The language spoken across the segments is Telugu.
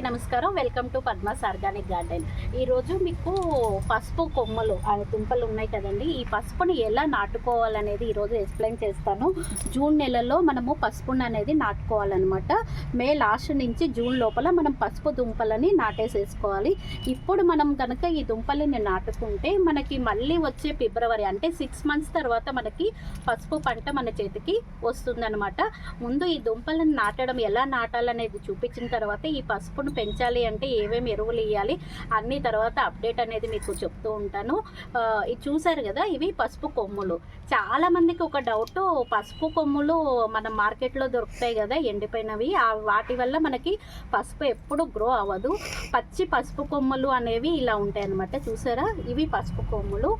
అందరికీ నమస్కారం. Welcome to Padma's organic garden. ఈరోజు మీకు పసుపు కొమ్మలు ఆ దుంపలు ఉన్నాయి కదండి. ఈ పసుపుని ఎలా నాటుకోవాలనేది ఈరోజు ఎక్స్ప్లెయిన్ చేస్తాను. జూన్ నెలలో మనము పసుపుని అనేది నాటుకోవాలన్నమాట. మే లాస్ట్ నుంచి జూన్ లోపల మనం పసుపు దుంపలని నాటేసేసుకోవాలి. ఇప్పుడు మనం కనుక ఈ దుంపలని నాటుకుంటే మనకి మళ్ళీ వచ్చే ఫిబ్రవరి అంటే సిక్స్ మంత్స్ తర్వాత మనకి పసుపు పంట మన చేతికి వస్తుందన్నమాట. ముందు ఈ దుంపలను నాటడం ఎలా నాటాలనేది చూపించిన తర్వాత ఈ పసుపును పెంచాలి అంటే ఏమేమి ఎరువులు వేయాలి అన్ని తర్వాత అప్డేట్ అనేది మీకు చెప్తూ ఉంటాను. ఇది చూసారు కదా ఇవి పసుపు కొమ్ములు. చాలామందికి ఒక డౌట్ పసుపు కొమ్ములు మన మార్కెట్లో దొరుకుతాయి కదా ఎండిపోయినవి. ఆ వాటి వల్ల మనకి పసుపు ఎప్పుడు గ్రో అవ్వదు. పచ్చి పసుపు కొమ్ములు అనేవి ఇలా ఉంటాయి అన్నమాట చూసారా? ఇవి పసుపు కొమ్ములు.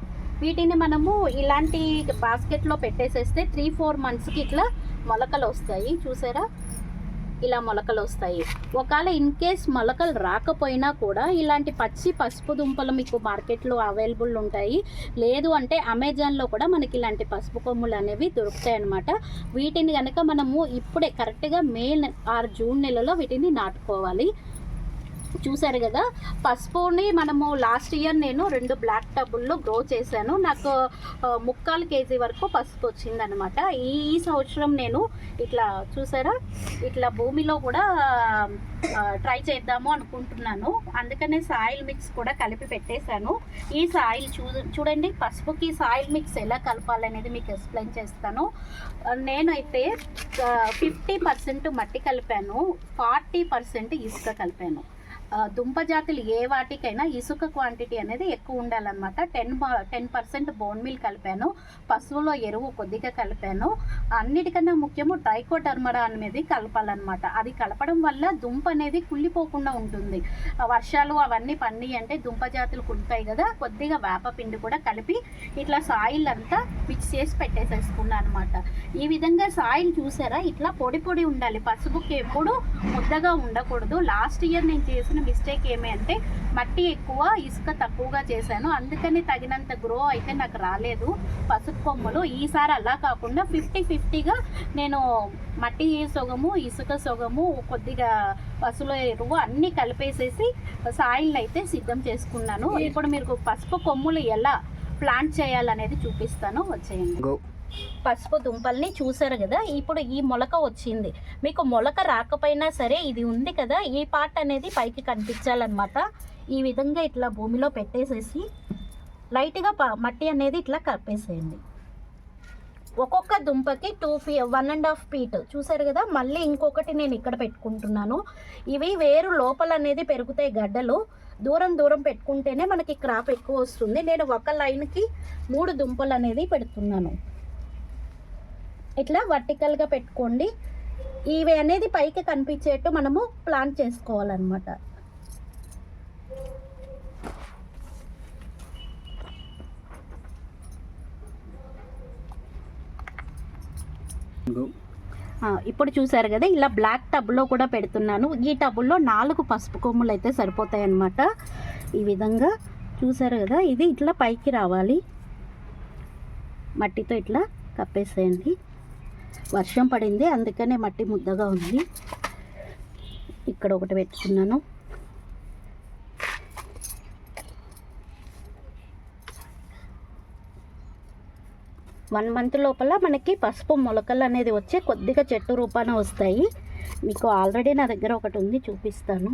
వీటిని మనము ఇలాంటి బాస్కెట్లో పెట్టేసేస్తే త్రీ ఫోర్ మంత్స్కి ఇట్లా మొలకలు వస్తాయి. చూసారా? ఇలా మొలకలు వస్తాయి. ఒకవేళ ఇన్ కేస్ మొలకలు రాకపోయినా కూడా ఇలాంటి పచ్చి పసుపు దుంపలు మీకు మార్కెట్లో అవైలబుల్ ఉంటాయి. లేదు అంటే అమెజాన్లో కూడా మనకి ఇలాంటి పసుపు కొమ్ములు అనేవి దొరుకుతాయి అన్నమాట. వీటిని కనుక మనము ఇప్పుడే కరెక్ట్గా మే ఆరు ఆర్ జూన్ నెలలో వీటిని నాటుకోవాలి. చూసారు కదా పసుపుని మనము లాస్ట్ ఇయర్ నేను రెండు బ్లాక్ టబుల్లో గ్రో చేశాను. నాకు ముక్కాలు కేజీ వరకు పసుపు వచ్చిందనమాట ఈ ఈ సంవత్సరం నేను ఇట్లా చూసారా ఇట్లా భూమిలో కూడా ట్రై చేద్దాము అనుకుంటున్నాను. అందుకనే సాయిల్ మిక్స్ కూడా కలిపి పెట్టేశాను. ఈ సాయిల్ చూ చూడండి పసుపుకి సాయిల్ మిక్స్ ఎలా కలపాలనేది మీకు ఎక్స్ప్లెయిన్ చేస్తాను. నేనైతే ఫిఫ్టీ పర్సెంట్ మట్టి కలిపాను. ఫార్టీ పర్సెంట్ ఇసుక కలిపాను. దుంప జాతులు ఏ వాటికైనా ఇసుక క్వాంటిటీ అనేది ఎక్కువ ఉండాలన్నమాట. Ten ten percent bone meal కలిపాను పశువులో ఎరువు కొద్దిగా కలిపాను. అన్నిటికన్నా ముఖ్యము ట్రైకోటర్మరా అనేది కలపాలన్నమాట. అది కలపడం వల్ల దుంప అనేది కుళ్ళిపోకుండా ఉంటుంది. వర్షాలు అవన్నీ పండి అంటే దుంప జాతులు కుళ్ళిపోయి కదా కొద్దిగా వేప పిండి కూడా కలిపి ఇట్లా సాయిల్ అంతా మిక్స్ చేసి పెట్టేసేసుకున్నాను అనమాట ఈ విధంగా సాయిల్ చూసారా? ఇట్లా పొడి పొడి ఉండాలి. పసుపుకి ఎప్పుడు ముద్దగా ఉండకూడదు. లాస్ట్ ఇయర్ నేను చేసిన మిస్టేక్ ఏమి అంటే మట్టి ఎక్కువ ఇసుక తక్కువగా చేశాను. అందుకని తగినంత గ్రో అయితే నాకు రాలేదు. పసుపు కొమ్మలు ఈసారి అలా కాకుండా ఫిఫ్టీ ఫిఫ్టీగా నేను మట్టి సొగము ఇసుక సొగము కొద్దిగా పసుల ఎరువు అన్నీ కలిపేసేసి సాయిల్ అయితే సిద్ధం చేసుకున్నాను. ఇప్పుడు మీరు పసుపు కొమ్ములు ఎలా ప్లాంట్ చేయాలనేది చూపిస్తాను. వచ్చేయండి. పసుపు దుంపల్ని చూసారు కదా ఇప్పుడు ఈ మొలక వచ్చింది. మీకు మొలక రాకపోయినా సరే ఇది ఉంది కదా ఈ పార్ట్ అనేది పైకి కనిపించాలన్నమాట. ఈ విధంగా ఇట్లా భూమిలో పెట్టేసేసి లైట్గా ప మట్టి అనేది ఇట్లా కప్పేసేయండి. ఒక్కొక్క దుంపకి two feet one and half feet. చూసారు కదా మళ్ళీ ఇంకొకటి నేను ఇక్కడ పెట్టుకుంటున్నాను. ఇవి వేరు లోపల అనేది పెరుగుతాయి గడ్డలు. దూరం దూరం పెట్టుకుంటేనే మనకి క్రాప్ ఎక్కువ వస్తుంది. నేను ఒక లైన్కి మూడు దుంపలు అనేది పెడుతున్నాను. ఇట్లా వర్టికల్గా పెట్టుకోండి. ఇవి అనేది పైకి కనిపించేట్టు మనము ప్లాన్ చేసుకోవాలన్నమాట. ఇప్పుడు చూసారు కదా ఇలా బ్లాక్ టబ్లో కూడా పెడుతున్నాను. ఈ టబుల్లో నాలుగు పసుపు కొమ్ములు అయితే సరిపోతాయి అన్నమాట ఈ విధంగా చూసారు కదా ఇది ఇట్లా పైకి రావాలి. మట్టితో ఇట్లా కప్పేసేయండి. వర్షం పడింది అందుకనే మట్టి ముద్దగా ఉంది. ఇక్కడ ఒకటి పెట్టుకున్నాను. వన్ మంత్ లోపల మనకి పసుపు మొలకలు అనేది వచ్చే కొద్దిగా చెట్టు రూపాన వస్తాయి. మీకు ఆల్రెడీ నా దగ్గర ఒకటి ఉంది చూపిస్తాను.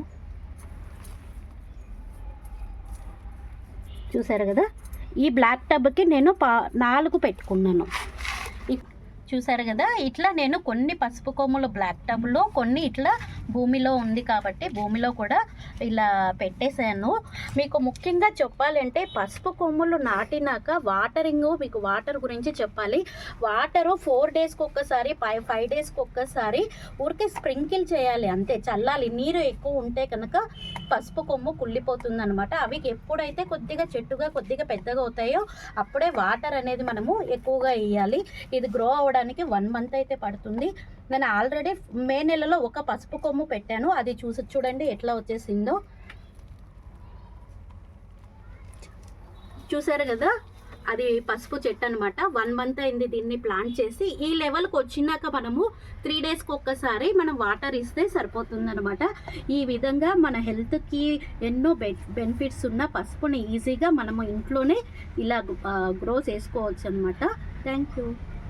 చూసారు కదా? ఈ బ్లాక్ టబ్కి నేను పా నాలుగు పెట్టుకున్నాను. చూసారు కదా ఇట్లా నేను కొన్ని పసుపు కొమ్ములు బ్లాక్ టబ్లో కొన్ని ఇట్లా భూమిలో ఉంది కాబట్టి భూమిలో కూడా ఇలా పెట్టేశాను. మీకు ముఖ్యంగా చెప్పాలంటే పసుపు కొమ్ములు నాటినాక వాటరింగ్ మీకు వాటర్ గురించి చెప్పాలి. వాటరు ఫోర్ డేస్కి ఒక్కసారి ఫైవ్ ఫైవ్ డేస్కి ఒక్కసారి ఊరికే స్ప్రింకిల్ చేయాలి అంతే. చల్లాలి నీరు ఎక్కువ ఉంటే కనుక పసుపు కొమ్ము కుళ్ళిపోతుంది అనమాట అవి ఎప్పుడైతే కొద్దిగా చెట్టుగా కొద్దిగా పెద్దగా అవుతాయో అప్పుడే వాటర్ అనేది మనము ఎక్కువగా వేయాలి. ఇది గ్రో రావడానికి వన్ మంత్ అయితే పడుతుంది. నేను ఆల్రెడీ మే నెలలో ఒక పసుపు కొమ్ము పెట్టాను. అది చూసి చూడండి ఎట్లా వచ్చేసిందో. చూసారు కదా? అది పసుపు చెట్టు అనమాట వన్ మంత్ అయింది దీన్ని ప్లాంట్ చేసి. ఈ లెవెల్కి వచ్చినాక మనము త్రీ డేస్కి ఒక్కసారి మనం వాటర్ ఇస్తే సరిపోతుంది అనమాట ఈ విధంగా మన హెల్త్కి ఎన్నో బెనిఫిట్స్ ఉన్న పసుపుని ఈజీగా మనము ఇంట్లోనే ఇలా గ్రో చేసుకోవచ్చు అనమాట థ్యాంక్ యూ.